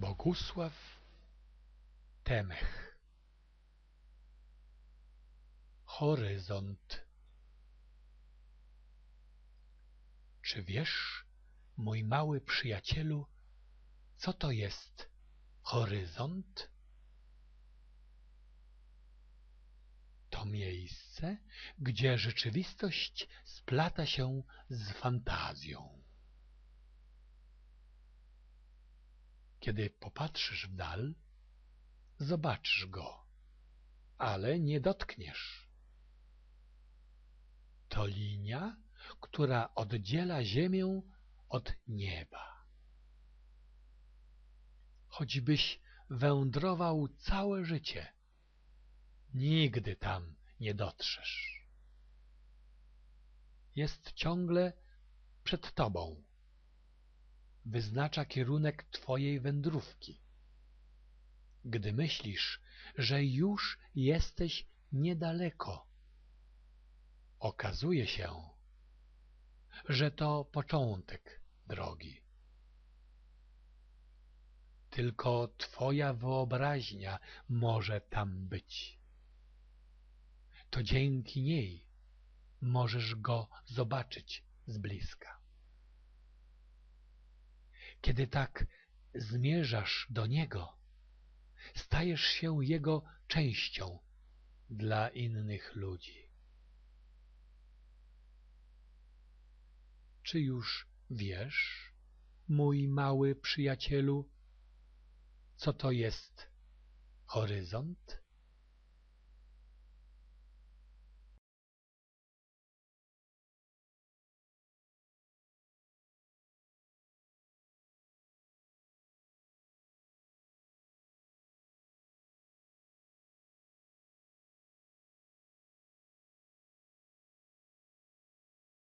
Bogusław Temech Horyzont Czy wiesz, mój mały przyjacielu, co to jest horyzont? To miejsce, gdzie rzeczywistość splata się z fantazją. Kiedy popatrzysz w dal, zobaczysz go, ale nie dotkniesz. To linia, która oddziela ziemię od nieba. Choćbyś wędrował całe życie, nigdy tam nie dotrzesz. Jest ciągle przed tobą wyznacza kierunek twojej wędrówki. Gdy myślisz, że już jesteś niedaleko, okazuje się, że to początek drogi. Tylko twoja wyobraźnia może tam być. To dzięki niej możesz go zobaczyć z bliska. Kiedy tak zmierzasz do Niego, stajesz się Jego częścią dla innych ludzi. Czy już wiesz, mój mały przyjacielu, co to jest horyzont?